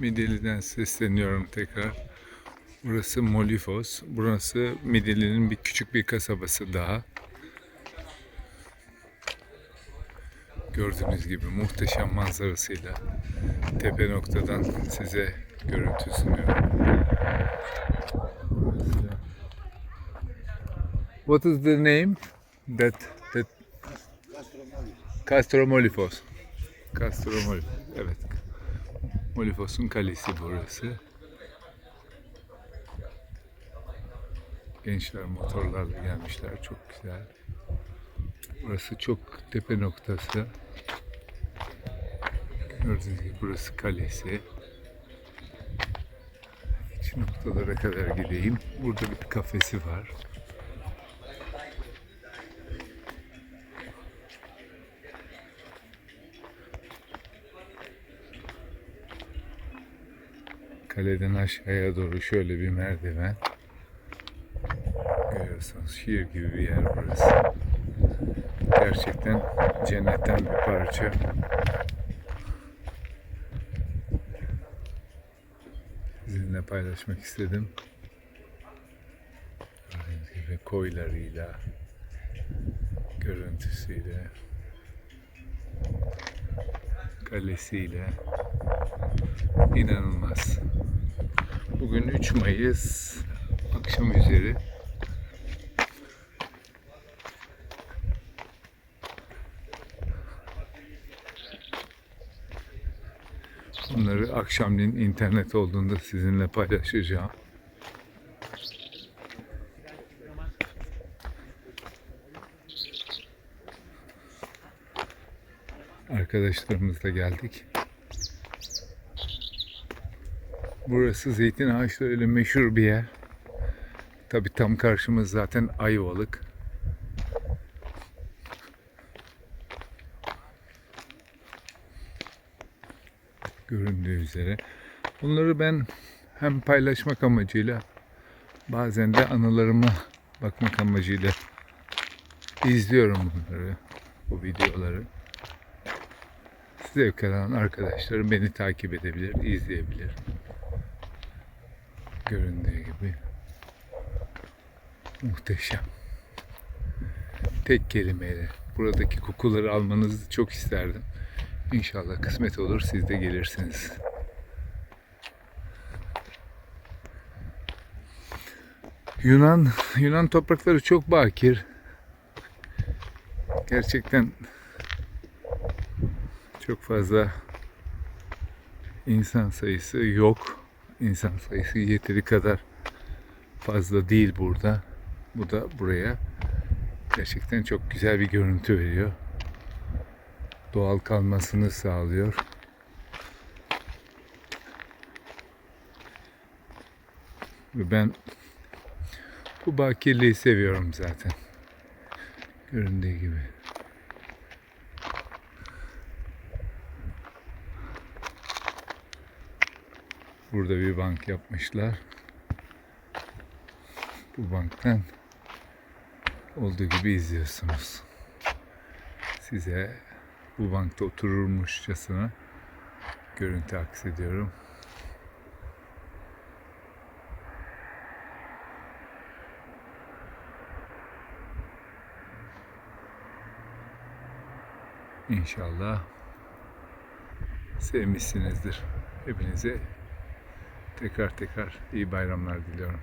Midilli'den sesleniyorum tekrar. Burası Molifos. Burası Midilli'nin bir küçük bir kasabası daha. Gördüğünüz gibi muhteşem manzarasıyla tepe noktadan size görüntü sunuyorum. What is the name? That that Castro Molifos. Castro Molifos. Evet. Molifos'un kalesi burası. Gençler motorlarla gelmişler. Çok güzel. Burası çok tepe noktası. Gördüğünüz gibi burası kalesi. İç noktalara kadar gideyim. Burada bir kafesi var. Kaleden aşağıya doğru şöyle bir merdiven. Görüyorsunuz şiir gibi bir yer burası. Gerçekten cennetten bir parça. Sizinle paylaşmak istedim. Gördüğünüz koylarıyla, görüntüsüyle, kalesiyle inanılmaz. Bugün 3 Mayıs akşam üzeri. Bunları akşamleyin internet olduğunda sizinle paylaşacağım. Arkadaşlarımızla geldik. Burası zeytin ağaçlarıyla meşhur bir yer. Tabi tam karşımız zaten Ayvalık. Göründüğü üzere. Bunları ben hem paylaşmak amacıyla bazen de anılarıma bakmak amacıyla izliyorum bunları, bu videoları. Zevk alan arkadaşlarım beni takip edebilir, izleyebilir. Göründüğü gibi. Muhteşem. Tek kelimeyle buradaki kokuları almanızı çok isterdim. İnşallah kısmet olur siz de gelirsiniz. Yunan Yunan toprakları çok bakir. Gerçekten çok fazla insan sayısı yok. İnsan sayısı yeteri kadar fazla değil burada. Bu da buraya gerçekten çok güzel bir görüntü veriyor. Doğal kalmasını sağlıyor. Ve ben bu bakirliği seviyorum zaten. Göründüğü gibi. Burada bir bank yapmışlar. Bu banktan olduğu gibi izliyorsunuz. Size bu bankta otururmuşçasına görüntü aksediyorum. İnşallah sevmişsinizdir. Hepinize tekrar tekrar iyi bayramlar diliyorum.